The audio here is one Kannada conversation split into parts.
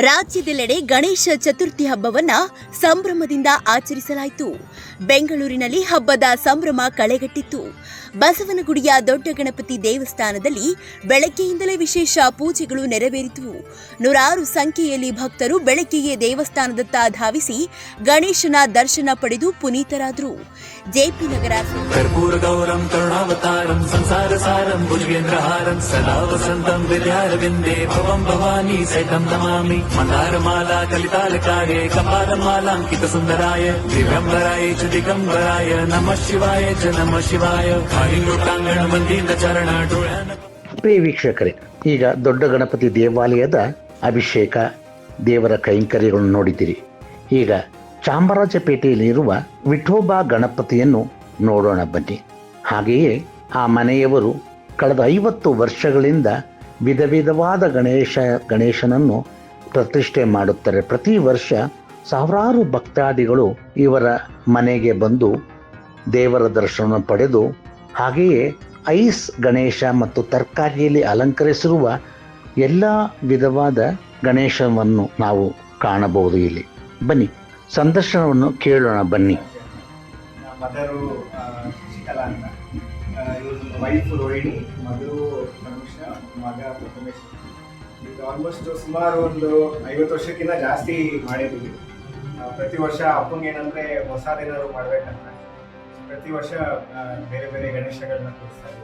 ರಾಜ್ಯದೆಲ್ಲೆಡೆ ಗಣೇಶ ಚತುರ್ಥಿ ಹಬ್ಬವನ್ನ ಸಂಭ್ರಮದಿಂದ ಆಚರಿಸಲಾಯಿತು. ಬೆಂಗಳೂರಿನಲ್ಲಿ ಹಬ್ಬದ ಸಂಭ್ರಮ ಕಳೆಗಟ್ಟಿತ್ತು. ಬಸವನಗುಡಿಯ ದೊಡ್ಡ ಗಣಪತಿ ದೇವಸ್ಥಾನದಲ್ಲಿ ಬೆಳಗ್ಗೆಯಿಂದಲೇ ವಿಶೇಷ ಪೂಜೆಗಳು ನೆರವೇರಿತು. ನೂರಾರು ಸಂಖ್ಯೆಯಲ್ಲಿ ಭಕ್ತರು ಬೆಳಗ್ಗೆಯೇ ದೇವಸ್ಥಾನದತ್ತ ಧಾವಿಸಿ ಗಣೇಶನ ದರ್ಶನ ಪಡೆದು ಪುನೀತರಾದರು. ಜೆಪಿ ನಗರ ಸಂಸಾರ മന്ദാരമാല കലിതാലക്കായ കപാലമാല അങ്കിത സുന്ദരായ ദിഗംബരായ ച ദിഗംബരായ നമ ശിവായ ച നമ ശിവായ കാലിംഗ ಮಂದಿಯಿಂದ ಚರಣ ಪ್ರಿಯ ವೀಕ್ಷಕರೇ, ಈಗ ದೊಡ್ಡ ಗಣಪತಿ ದೇವಾಲಯದ ಅಭಿಷೇಕ ದೇವರ ಕೈಂಕರ್ಯಗಳನ್ನು ನೋಡಿದ್ದೀರಿ. ಈಗ ಚಾಮರಾಜಪೇಟೆಯಲ್ಲಿರುವ ವಿಠೋಬಾ ಗಣಪತಿಯನ್ನು ನೋಡೋಣ ಬನ್ನಿ. ಹಾಗೆಯೇ ಆ ಮನೆಯವರು ಕಳೆದ ಐವತ್ತು ವರ್ಷಗಳಿಂದ ವಿಧ ಗಣೇಶ, ಗಣೇಶನನ್ನು ಪ್ರತಿಷ್ಠೆ ಮಾಡುತ್ತಾರೆ. ಪ್ರತಿ ವರ್ಷ ಸಾವಿರಾರು ಭಕ್ತಾದಿಗಳು ಇವರ ಮನೆಗೆ ಬಂದು ದೇವರ ದರ್ಶನ ಪಡೆದು ಹಾಗೆಯೇ ಐಸ್ ಗಣೇಶ ಮತ್ತು ತರಕಾರಿಯಲ್ಲಿ ಅಲಂಕರಿಸಿರುವ ಎಲ್ಲ ವಿಧವಾದ ಗಣೇಶವನ್ನು ನಾವು ಕಾಣಬಹುದು ಇಲ್ಲಿ. ಬನ್ನಿ, ಸಂದರ್ಶನವನ್ನು ಕೇಳೋಣ, ಬನ್ನಿ. ಅಂತ. ವೈಫ್ ರೋಹಿಣಿ ಮಗ ಪ್ರಥಮೇಶ್. ಆಲ್ಮೋಸ್ಟ್ ಸುಮಾರು ಒಂದು ಐವತ್ತು ವರ್ಷಕ್ಕಿಂತ ಜಾಸ್ತಿ ಮಾಡಿದ್ದೀವಿ. ಪ್ರತಿ ವರ್ಷ ಅಪ್ಪಂಗೆ ಏನಂದ್ರೆ ಹೊಸದೇನಾದ್ರು ಮಾಡ್ಬೇಕಂತ. ಪ್ರತಿ ವರ್ಷ ಬೇರೆ ಬೇರೆ ಗಣೇಶಗಳನ್ನ ಕೂರಿಸ್ತಾರೆ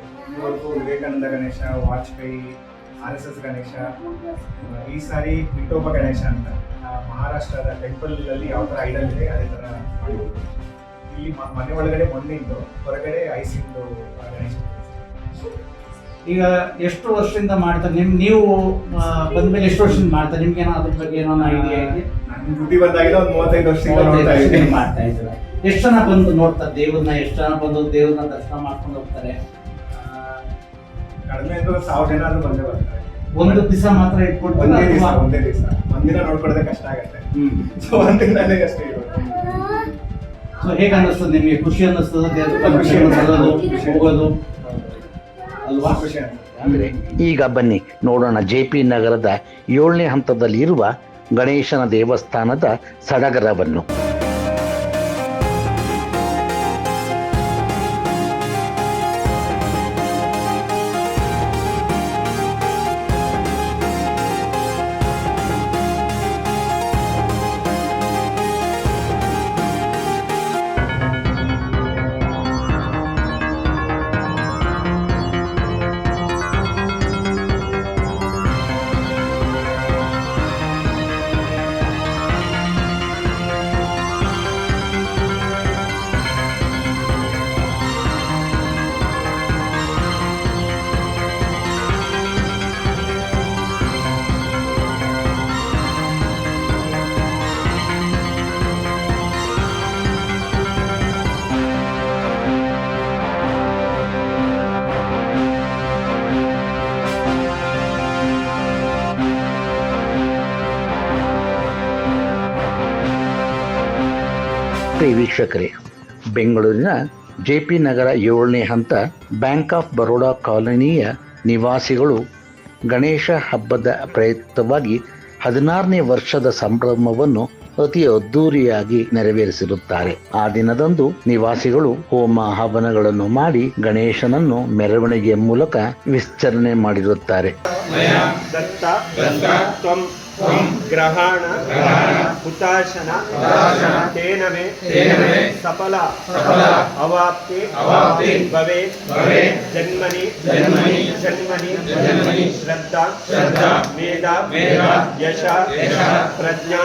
Vivekananda Ganesha, Vajpayee, R S S Ganesha, ಈ ಸಾರಿ ವಿಠೋಬ ಗಣೇಶ ಅಂತ. ಮಹಾರಾಷ್ಟ್ರದ ಟೆಂಪಲ್ ಅಲ್ಲಿ ಯಾವ ತರ ಐಡಲ್ ಇದೆ ಅದೇ ತರ ಇಲ್ಲಿ ಮನೆ ಒಳಗಡೆ ಮಣ್ಣಿಂದು ಹೊರಗಡೆ ಐಸಿಂದು ಗಣೇಶ ಈಗ ಎಷ್ಟು ವರ್ಷದಿಂದ ಮಾಡ್ತಾರೆ ನಿಮ್ ನೀವು ಬಂದ್ಮೇಲೆ ಎಷ್ಟು ವರ್ಷದಿಂದ ಮಾಡ್ತಾರೆ ನಿಮ್ಗೆ ಏನೋ ಅದ್ರ ಬಗ್ಗೆ ಏನೋ ಐಡಿಯಾ ಇದೆ? ಬುದ್ಧಿ ಬಂದಾಗಿಲ್ಲ ಒಂದು ಮೂವತ್ತೈದು ವರ್ಷದಿಂದ ನೋಡ್ತಾ ಇದ್ದೀನಿ. ಮಾಡ್ತಾ ಇದ್ದಾರೆ? ಎಷ್ಟು ಜನ ಬಂದು ನೋಡ್ತಾರೆ ದೇವ್ರನ್ನ ಎಷ್ಟು ಜನ ಬಂದು ದೇವ್ರನ್ನ ದರ್ಶನ ಮಾಡ್ಕೊಂಡು ಹೋಗ್ತಾರೆ? ಕಡಿಮೆ ಅಂದ್ರೆ ಸಾವಿರ ಜನ ಆದ್ರೂ ಬಂದೇ ಬರ್ತಾರೆ. ಒಂದು ದಿವಸ ಮಾತ್ರ ಇಟ್ಕೊಂಡು ಒಂದೇ ದಿವಸ ಒಂದೇ ದಿವಸ. ಒಂದಿನ ನೋಡ್ಕೊಳ್ಳೋದೇ ಕಷ್ಟ ಆಗುತ್ತೆ. ಸೊ ಒಂದಿನಲ್ಲೇ ಅಷ್ಟೇ ಇರುತ್ತೆ. ಸೊ ಹೇಗೆ ಅನ್ನಿಸ್ತದೆ ನಿಮಗೆ? ಖುಷಿ ಅನ್ನಿಸ್ತದೆ ಖುಷಿ ದರ್ಶನ ಹೋಗೋದು? ಈಗ ಬನ್ನಿ ನೋಡೋಣ ಜೆ ಪಿ ನಗರದ ಏಳನೇ ಹಂತದಲ್ಲಿರುವ ಗಣೇಶನ ದೇವಸ್ಥಾನದ ಸಡಗರವನ್ನು. ಪ್ರಿಯ ವೀಕ್ಷಕರೇ. ಬೆಂಗಳೂರಿನ ಜೆ ಪಿ ನಗರ ಏಳನೇ ಹಂತ ಬ್ಯಾಂಕ್ ಆಫ್ ಬರೋಡಾ ಕಾಲೋನಿಯ ನಿವಾಸಿಗಳು ಗಣೇಶ ಹಬ್ಬದ ಪ್ರಯುಕ್ತವಾಗಿ ಹದಿನಾರನೇ ವರ್ಷದ ಸಂಭ್ರಮವನ್ನು ಅತಿ ಅದ್ದೂರಿಯಾಗಿ ನೆರವೇರಿಸಿರುತ್ತಾರೆ. ಆ ದಿನದಂದು ನಿವಾಸಿಗಳು ಹೋಮ ಹವನಗಳನ್ನು ಮಾಡಿ ಗಣೇಶನನ್ನು ಮೆರವಣಿಗೆಯ ಮೂಲಕ ವಿಸ್ತರಣೆ ಮಾಡಿರುತ್ತಾರೆ. ಗ್ರಹಾಣ ಹುತಾಶನ ತೇನವೇ ಸಫಲ ಅವಾಪ್ತಿ ಭವೇ ಜನ್ಮನಿ ಜನ್ಮನಿ ಶ್ರದ್ಧಾ ಮೇಧ ಯಶ ಪ್ರಜ್ಞಾ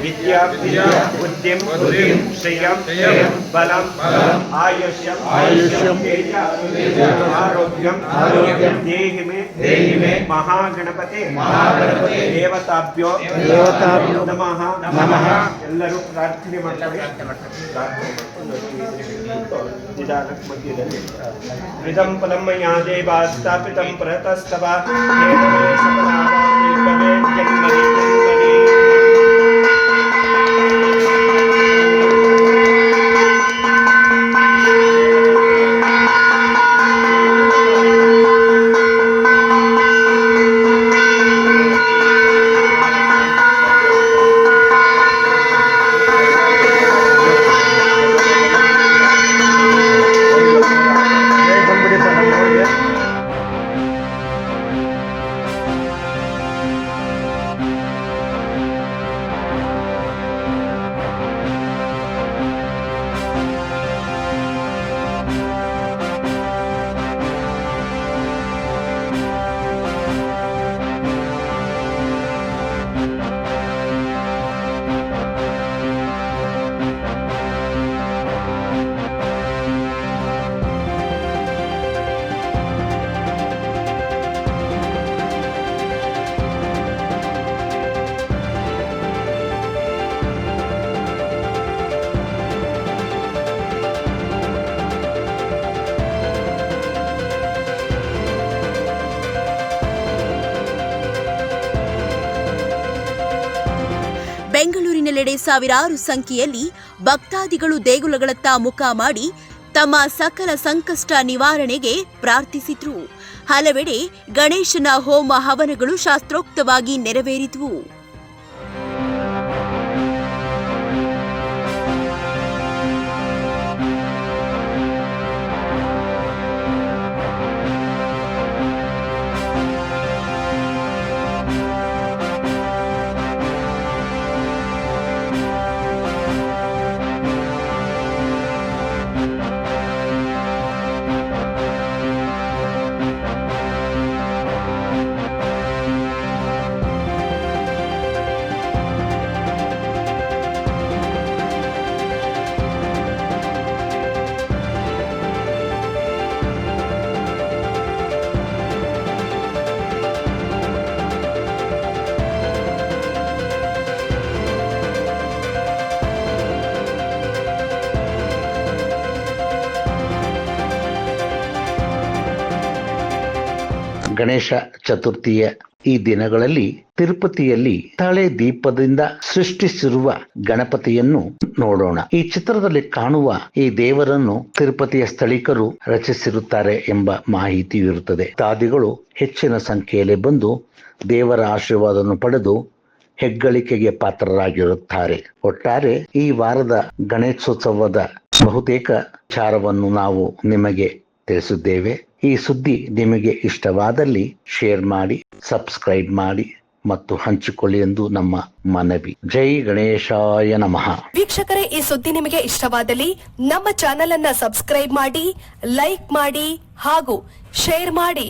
ವಿದ್ಯಾ ಬುದ್ಧಿಂ ಶ್ರಿಯಂ ಬಲಂ ಆಯುಷ್ಯಂ ಆಯುಷ್ಯಂ ಆರೋಗ್ಯಂ ಆರೋಗ್ಯಂ ದೇಹಿ ಮೇ ದೇಹಿ ಮೇ ಮಹಾಗಣಪತಿ ಮಹಾಗಣಪತಿ ದೇವತಾಭ್ಯೋ ದೇವತಾಭ್ಯೋ ನಮಃ ನಮಃ. ಎಲ್ಲರೂ ಪ್ರಾರ್ಥನೆ ಮಾಡ್ತಾರೆ. ನಿಧಾನಕ್ಕೆ ಮಧ್ಯದಲ್ಲಿ ರಿದಂ ಫಲಂ ಮಯಾ ದೇವಾ ಸ್ಥಾಪಿತಂ ಪ್ರತಸ್ತವ ಎಲ್ಲೆಡೆ ಸಾವಿರಾರು ಸಂಖ್ಯೆಯಲ್ಲಿ ಭಕ್ತಾದಿಗಳು ದೇಗುಲಗಳತ್ತ ಮುಖ ಮಾಡಿ ತಮ್ಮ ಸಕಲ ಸಂಕಷ್ಟ ನಿವಾರಣೆಗೆ ಪ್ರಾರ್ಥಿಸಿದ್ರು. ಹಲವೆಡೆ ಗಣೇಶನ ಹೋಮ ಹವನಗಳು ಶಾಸ್ತ್ರೋಕ್ತವಾಗಿ ನೆರವೇರಿದವು. ಗಣೇಶ ಚತುರ್ಥಿಯ ಈ ದಿನಗಳಲ್ಲಿ ತಿರುಪತಿಯಲ್ಲಿ ತಾಳೆ ದೀಪದಿಂದ ಸೃಷ್ಟಿಸಿರುವ ಗಣಪತಿಯನ್ನು ನೋಡೋಣ. ಈ ಚಿತ್ರದಲ್ಲಿ ಕಾಣುವ ಈ ದೇವರನ್ನು ತಿರುಪತಿಯ ಸ್ಥಳೀಕರು ರಚಿಸಿರುತ್ತಾರೆ ಎಂಬ ಮಾಹಿತಿ ಇರುತ್ತದೆ. ತಾದಿಗಳು ಹೆಚ್ಚಿನ ಸಂಖ್ಯೆಯಲ್ಲಿ ಬಂದು ದೇವರ ಆಶೀರ್ವಾದವನ್ನು ಪಡೆದು ಹೆಗ್ಗಳಿಕೆಗೆ ಪಾತ್ರರಾಗಿರುತ್ತಾರೆ. ಒಟ್ಟಾರೆ ಈ ವಾರದ ಗಣೇಶೋತ್ಸವದ ಬಹುತೇಕ ವಿಚಾರವನ್ನು ನಾವು ನಿಮಗೆ ತಿಳಿಸಿದ್ದೇವೆ. ಈ ಸುದ್ದಿ ನಿಮಗೆ ಇಷ್ಟವಾದಲ್ಲಿ ಶೇರ್ ಮಾಡಿ, ಸಬ್ಸ್ಕ್ರೈಬ್ ಮಾಡಿ ಮತ್ತು ಹಂಚಿಕೊಳ್ಳಿ ಎಂದು ನಮ್ಮ ಮನವಿ. ಜೈ ಗಣೇಶಾಯ ನಮಃ. ವೀಕ್ಷಕರೇ, ಈ ಸುದ್ದಿ ನಿಮಗೆ ಇಷ್ಟವಾದಲ್ಲಿ ನಮ್ಮ ಚಾನೆಲ್ ಅನ್ನ ಸಬ್ಸ್ಕ್ರೈಬ್ ಮಾಡಿ, ಲೈಕ್ ಮಾಡಿ ಹಾಗೂ ಶೇರ್ ಮಾಡಿ.